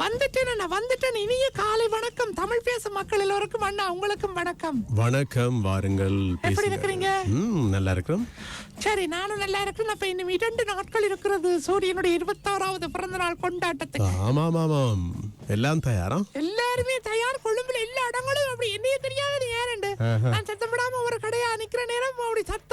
வந்துட்டேன் நான் வந்துட்டேன். இனிய காலை வணக்கம். தமிழ் பேசும் மக்கள் எல்லோருக்கும் அண்ணா உங்களுக்கும் வணக்கம். வணக்கம் வாருங்கள் எப்படி. இருக்கிறீங்க? நல்லா இருக்கிறோம். சரி நானும் நல்லா இருக்கேன் அப்ப இன்னும் இரண்டு நாட்கள் இருக்கிறது. சூரியனுடைய இருபத்தாறாவது பிறந்த நாள் கொண்டாட்டத்துக்கு. ஆமாம் ஆமாம் எல்லாம் தயாரா? எல்லாருமே தயார். கொழும்புல எல்லா இடங்களும் அப்படி. என்னைய தெரியாத நீ யாருண்டு நான் சத்தப்படாம ஒரு கடையா நிக்கிற நேரம் அப்படி சத்தமா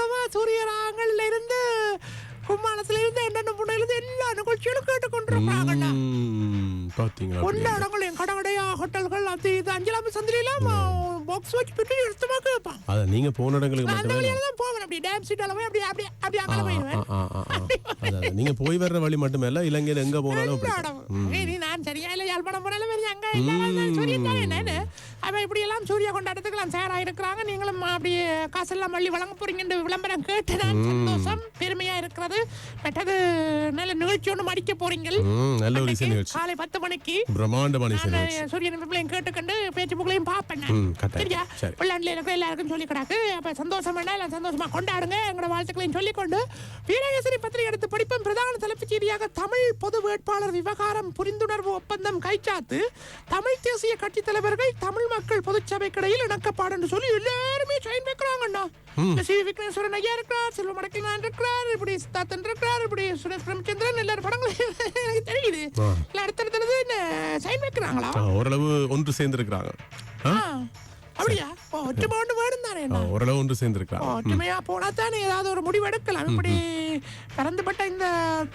ம், பாத்தீங்களா எல்லா இடங்களும் என் கடை கடையா ஹோட்டல்கள் அது இது அஞ்சலாம சந்திரிலாம் பாக்ஸ் வச்சு பிட்டு எடுத்துமா கேட்பான் அத நீங்க போன இடங்களுக்கு அந்த மட்டுமே வழியால தான் போவேன் அப்படி டேம் சீட்டால போய் அப்படி அப்படி அப்படி அங்கே போயிடுவேன். நீங்க போய் வர்ற வழி மட்டுமல்ல இலங்கையில எங்க போனாலும் நான் சரியா இல்ல யாழ்ப்பாணம் போனாலும் அங்க இல்ல, வந்து சூரியன் தானே என்னன்னு அவன் இப்படி எல்லாம் சூரிய கொண்டாட்டத்துக்கு சேரா இருக்கிறாங்க. நீங்களும் அப்படியே காசெல்லாம் மல்லி வழங்க போறீங்கன்னு விளம்பரம் கேட்டு நான் சந்தோஷம். பெருமையா இருக்கிறது. மற்றது நல்ல நிகழ்ச்சி ஒன்று மடிக்க போறீங்க நல்ல ஒரு நிகழ்ச்சி. காலை பத்து மணிக்கு பிரம்மாண்டமான சூரியன் பிள்ளையும் கேட்டுக்கண்டு பேச்சு புகழையும் பார்ப்பேன். சரியா? சரி. பிள்ளாண்டில் இருக்கிற எல்லாருக்கும் சொல்லி கிடாக்கு. அப்ப சந்தோஷம் வேணா எல்லாம் சந்தோஷமா கொண்டாடுங்க எங்களோட வாழ்த்துக்களையும் சொல்லிக்கொண்டு வீரகேசரி பத்திரிகை எடுத்து படிப்பும். பிரதான தலைப்புச் செய்தியாக தமிழ் பொது வேட்பாளர் விவகாரம் புரிந்துணர்வு ஒப்பந்தம் கைச்சாத்து தமிழ் தேசிய கட்சி தலைவர்கள் தமிழ் மக்கள் பொதுச்சபைக்கிடையில் இணக்கப்பாடு என்று சொல்லி எல்லாருமே சைன் வைக்கிறாங்கண்ணா சி. விக்னேஸ்வரன் ஐயா இருக்கிறார் செல்வ மடக்கினான் இருக்கிறார் இப்படி சித்தார்த்தன் இருக்கிறார் இப்படி சுரேஷ் பிரமச்சந்திரன் எல்லாரும் படங்களும் எனக்கு தெரியுது. அடுத்தடுத்தது சைன் வைக்கிறாங்களா? ஓரளவு ஒன்று சேர்ந்திருக்கிறாங்க. ஆ? ஆ, அப்படியா? ஒற்றுமை ஒன்று வேணும் தானே ஓரளவு ஒன்று சேர்ந்திருக்கிறாங்க ஒற்றுமையா போனா தானே ஏதாவது ஒரு முடிவு எடுக்கலாம். இப்படி பறந்துபட்ட இந்த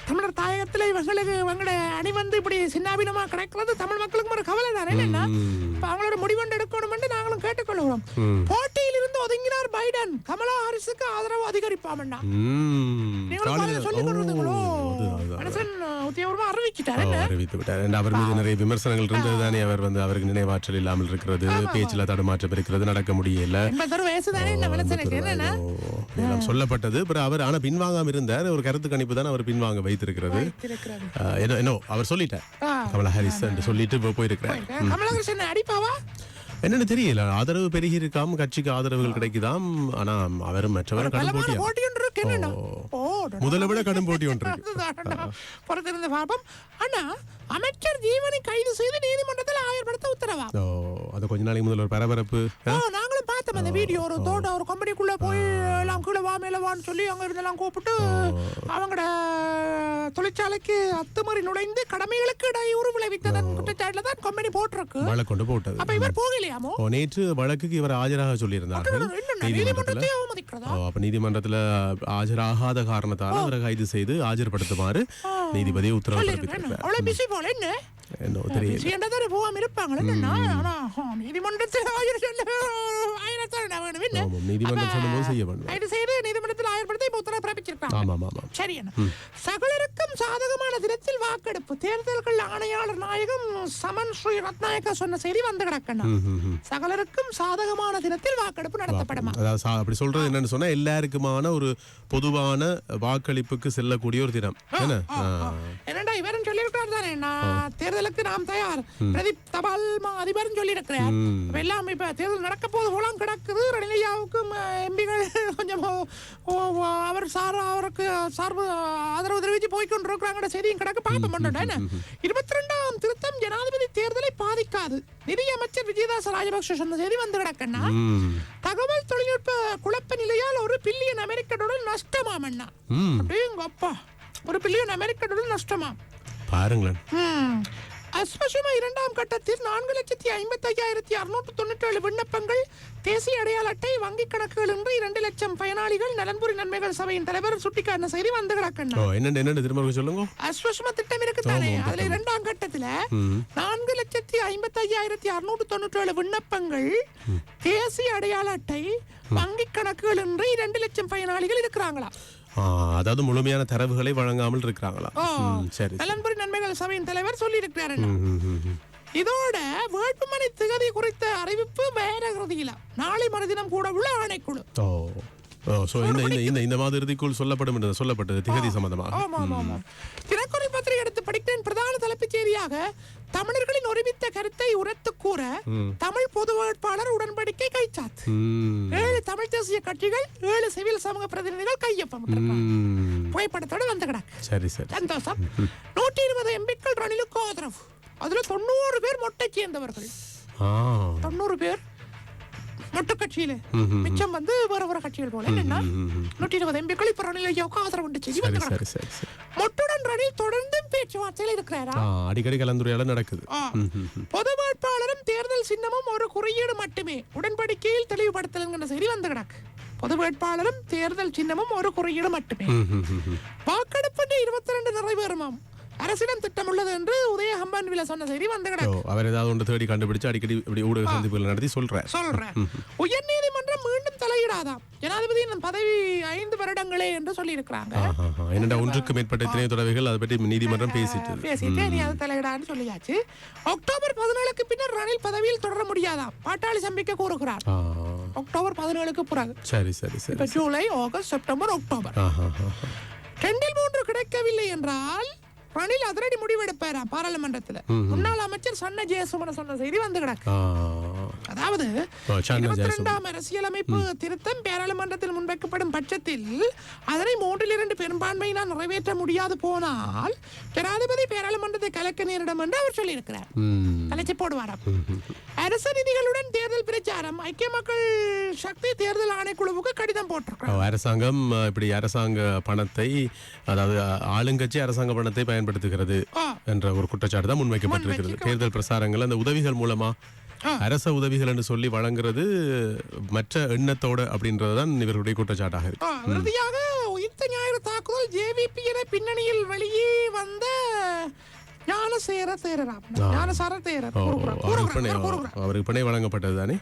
தமிழர் தாயகத்துல இவங்களுக்கு இவங்களோட அணி வந்து இப்படி சின்னாபினமா கிடைக்கிறது தமிழ் மக்களுக்கும் ஒரு கவலை தானே இப்ப அவங்களோட முடிவெண்டு எடுக்கணும் நாங்களும் கேட்டுக்கொள்கிறோம். போட்டியில் இருந்து ஒதுங்கினார் பைடன். கமலா ஹாரிஸுக்கு ஆதரவு அதிகரிப்பாமண்ணா. பாருங்க, சொல்லிக் அது- என்ன? அறிவித்து விட்டார் அவர் மீது நிறைய விமர்சனங்கள் இருந்தது தானே. அவர் வந்து அவருக்கு நினைவாற்றல் இல்லாமல் இருக்கிறது பேச்சில் தடுமாற்றம் இருக்கிறது நடக்க முடியல. சொல்லப்பட்டது. அப்புறம் அவர் ஆனா பின்வாங்காம இருந்தார். ஒரு கருத்து கணிப்பு தான் அவர் பின்வாங்க வைத்திருக்கிறது. என்ன அவர் சொல்லிட்டார். கமலா ஹாரிஸ் சொல்லிட்டு போயிருக்கிறார். கமலஹாசன் அடிப்பாவா? என்னன்னு தெரியல. ஆதரவு பெருகி இருக்காம் கட்சிக்கு ஆதரவுகள் கிடைக்குதாம். ஆனா அவரும் மற்றவரும் பலமான போட்டியா போட்டி ஓ முதல்ல விட கடும் போட்டி ஒன்று பொறுத்திருந்து பார்ப்போம். ஆனா அமைச்சர் ஜீவனை கைது செய்து நீதிமன்றத்தில் ஆயர்படுத்த உத்தரவா ஓ அது கொஞ்ச நாளைக்கு முதல்ல ஒரு பரபரப்பு. பார்த்தோம் அந்த வீடியோ ஒரு தோட்ட ஒரு கம்பெனிக்குள்ள போய் எல்லாம் கீழே வா மேல வான்னு சொல்லி அங்க இருந்தெல்லாம் கூப்பிட்டு அவங்களோட தொழிற்சாலைக்கு அத்துமறி நுழைந்து கடமைகளுக்கு இடையூறு விளைவித்ததன் குற்றச்சாட்டுல தான் கம்பெனி போட்டிருக்கு. வழக்கு கொண்டு போட்டது. அப்ப இவர் போகலையாமோ? நேற்று வழக்குக்கு இவர் ஆஜராக சொல்லியிருந்தார்கள். நீதிமன்றத்தில். அப்ப நீதிமன்றத்துல ஆஜராகாத காரணத்தால் அவரை கைது செய்து ஆஜர்படுத்துமாறு நீதிபதி உத்தரவு பிறப்பித்திருக்கிறார் என்ன தெரியல போகாம இருப்பாங்களே ஆனா நீதிமன்றத்தில் நீதிமன்றம் சொல்லும்போது செய்ய வேண்டும் கைது செய்து நீதிமன்றத்தில் ஆயர்படுத்த இப்ப உத்தரவு பிறப்பிச்சிருக்காங்க ஆமாம் ஆமாம் சரி சகலருக்கும் சாதகமான தினத்தில் வாக்கெடுப்பு தேர்தல்கள் ஆணையாளர் நாயகம் சமன் ஸ்ரீ ரத்நாயக்கா சொன்ன செய்தி வந்து கிடக்கணும் சகலருக்கும் சாதகமான தினத்தில் வாக்கெடுப்பு நடத்தப்படுமா அப்படி சொல்றது என்னன்னு சொன்னா எல்லாருக்குமான ஒரு பொதுவான வாக்களிப்புக்கு செல்லக்கூடிய ஒரு தினம் என்ன. என்னடா இவரும் சொல்லியிருக்கார் தானே நான் தேர்தலுக்கு நாம் தயார். பிரதீப் தபால் மா அதிபரும் சொல்லியிருக்கிறார். அப்ப எல்லாம் இப்ப தேர்தல் நடக்க போது போலாம் கிடக்குது. ரணிலையாவுக்கும் எம்பிகள் கொஞ்சம் அவர் சார் அவருக்கு சார்பு ஆதரவு தெரிவித்து போய்கொண்டிருக்கிறாங்க செய்தியும் கிடக்கு. பார்ப்போம் பண்ணோட இருபத்தி ரெண்டாம் திருத்தம் ஜனாதிபதி தேர்தலை பாதிக்காது. நிதி அமைச்சர் விஜயதாச ராஜபக்ஷ சொன்ன செய்தி வந்து கிடக்குன்னா ம். தகவல் தொழில்நுட்ப குழப்ப நிலையால் ஒரு பில்லியன் அமெரிக்க டாலர் நஷ்டமாமண்ணா ம். அப்படிங்கப்பா ஒரு பில்லியன் அமெரிக்க டாலர் நஷ்டமா பாருங்களேன். ம். அஸ்பசும இரண்டாம் கட்டத்தில் நான்கு லட்சத்தி ஐம்பத்தி ஐயாயிரத்தி அறுநூற்று தொண்ணூற்றி ஏழு விண்ணப்பங்கள் தேசிய அடையாள அட்டை வங்கிக் கணக்குகள் என்று இரண்டு லட்சம் பயனாளிகள் நலன்புரி நன்மைகள் சபையின் தலைவர் சுட்டிக்காட்டின செய்தி வந்து கிடக்கணும் என்னண்டு என்னண்டு திரும்ப சொல்லுங்க. அஸ்வசும திட்டம் இருக்குதானே ஆமாம், அதுல இரண்டாம் கட்டத்துல நான்கு லட்சத்தி ஐம்பத்தி ஐயாயிரத்தி அறுநூற்று தொண்ணூற்றி ஏழு விண்ணப்பங்கள் தேசிய அடையாள அட்டை வங்கிக் கணக்குகள் என்று இரண்டு லட்சம் பயனாளிகள் இருக்கிறாங்களா? அதாவது முழுமையான தரவுகளை வழங்காமல் இருக்கிறாங்களா? சரி. நலன்புரி சபையின் தலைவர் சொல்லி இருக்கிறாரு ம், ம், ம், ம். இதோட வேட்புமனை திகதி குறித்த அறிவிப்பு வேற நாளை மறுதினம் கூட உள்ள ஆணைக்குழு. ஓ. ஓ ஸோ இந்த இந்த இந்த இந்த மாத இறுதிக்குள் சொல்லப்படும் என்று சொல்லப்பட்டது திகதி சம்பந்தமாக. ஆமா ஆமா ஆமா. தினக்குறி பத்திரிகை எடுத்து படித்தேன். பிரதான தலைப்புச் செய்தியாக தமிழர்களின் ஒருமித்த கருத்தை உரத்து கூற தமிழ் பொது வேட்பாளர் உடன்படிக்கை கைச்சாத்து. ம். ஏழு தமிழ் தேசிய கட்சிகள் ஏழு சிவில் சமூக பிரதிநிதிகள் கையொப்பம். புகைப்படத்தோட வந்து கிடக்கு. சரி சரி. சந்தோஷம். நூற்றி எம்பிக்கள் ரணிலுக்கு ஆதரவு. அதுல தொண்ணூறு பேர் மொட்டை சேர்ந்தவர்கள். தொண்ணூறு பேர் மொட்டு கட்சியில. மிச்சம் வந்து வேற வேற கட்சிகள் போல. என்னன்னா நூற்றி இருபது எம்பிக்கள் இப்ப ரணில் ஐயாவுக்கு ஆதரவு மொட்டுடன் ரணில் தொடர்ந்து பேச்சுவார்த்தையில் இருக்கிறாரா? அடிக்கடி கலந்துரையாடல் நடக்குது. பொது வேட்பாளரும் தேர்தல் சின்னமும் ஒரு குறியீடு மட்டுமே. உடன்படிக்கையில் தெளிவுபடுத்தல் என்கிற செய்தி வந்து கிடக்கு. பொது வேட்பாளரும் தேர்தல் சின்னமும் ஒரு குறியீடு மட்டுமே. வாக்கெடுப்பு இருபத்தி ரெண்டு நிறைவேறுமாம். அரசிடம் ஹம்பான்வில சொன்ன செய்தி வந்து கிடக்கு அவர் ஏதாவது ஒன்று தேடி கண்டுபிடிச்சு அடிக்கடி இப்படி ஊடக சந்திப்புகள் நடத்தி சொல்றார் சொல்றேன். உயர் நீதிமன்றம் மீண்டும் தலையிடாதாம். ஜனாதிபதி நம் பதவி ஐந்து வருடங்களே என்று சொல்லி இருக்கிறாங்க ஆஹா. என்னடா ஒன்றுக்கு மேற்பட்ட இத்தனை தொடர்புகள் அதை பற்றி நீதிமன்றம் பேசிட்டு பேசிட்டு நீ அது தலையிடான்னு சொல்லியாச்சு. அக்டோபர் பதினேழுக்கு பின்னர் ரணில் பதவியில் தொடர முடியாதாம். பாட்டாளி சம்பிக்க கூறுகிறார். அக்டோபர் பதினேழுக்கு பிறகு. சரி சரி சரி ஜூலை ஆகஸ்ட் செப்டம்பர் அக்டோபர். ரெண்டில் மூன்று கிடைக்கவில்லை என்றால் ரணில் அதிரடி முடிவெடுப்பாராம் பாராளுமன்றத்துல முன்னாள் அமைச்சர் சொன்ன ஜெயசுமன சொன்ன செய்தி வந்து கிடக்கு. அதாவது இருபத்தி ஜெயசுமன். ரெண்டாம் அரசியலமைப்பு திருத்தம் பாராளுமன்றத்தில் முன்வைக்கப்படும் பட்சத்தில் அதனை மூன்றில் இரண்டு பெரும்பான்மையினால் நிறைவேற்ற முடியாது போனால் ஜனாதிபதி பாராளுமன்றத்தை கலக்க நேரிடும் என்று அவர் சொல்லியிருக்கிறார். கலைச்சு போடுவாராம். அரசு நிதிகளுடன் தேர்தல் பிரச்சாரம் ஐக்கிய மக்கள் சக்தி தேர்தல் ஆணைக்குழுவுக்கு கடிதம் போட்டிருக்கிறார். அரசாங்கம் இப்படி அரசாங்க பணத்தை அதாவது ஆளுங்கட்சி அரசாங்க பணத்தை பயன்படுத்துகிறது. என்ற ஒரு குற்றச்சாட்டு தான் முன்வைக்கப்பட்டிருக்கிறது. தேர்தல் பிரசாரங்கள் அந்த உதவிகள் மூலமா? அரச உதவிகள் என்று சொல்லி வழங்குறது மற்ற எண்ணத்தோட அப்படின்றது தான் இவர்களுடைய குற்றச்சாட்டாக இருக்கு. ஞானசேர தேரராம் ஞானசார தேரர். அவருக்கு பிணை வழங்கப்பட்டது தானே?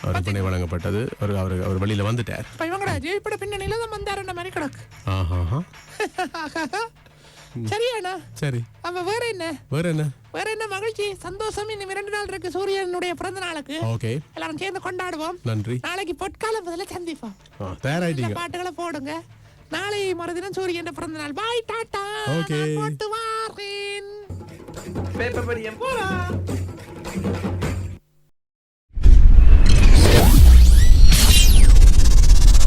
அவருக்கு பிணை வழங்கப்பட்டது. அவர் அவர் அவர் வெளியில வந்துட்டார். இப்ப இவங்கடா ஜெயிப்பட பின்னணியில தான் வந்தாருன்ற மாதிரி கிடக்கு. சரியாண்ணா சரி அப்ப வேற என்ன? வேற என்ன? வேற என்ன மகிழ்ச்சி? சந்தோஷம் இன்னும் இரண்டு நாள் இருக்கு சூரியனுடைய பிறந்த நாளுக்கு. ஓகே. எல்லாரும் சேர்ந்து கொண்டாடுவோம். நன்றி. நாளைக்கு பொற்கால பதில சந்திப்போம். தயாராயிட்டீங்க. பாட்டுகளை போடுங்க. நாளை மறுதினம் சூரியன் பிறந்த நாள். Bye tata. நான் போட்டு வாரேன் பேப்பர் படியம் போலாம்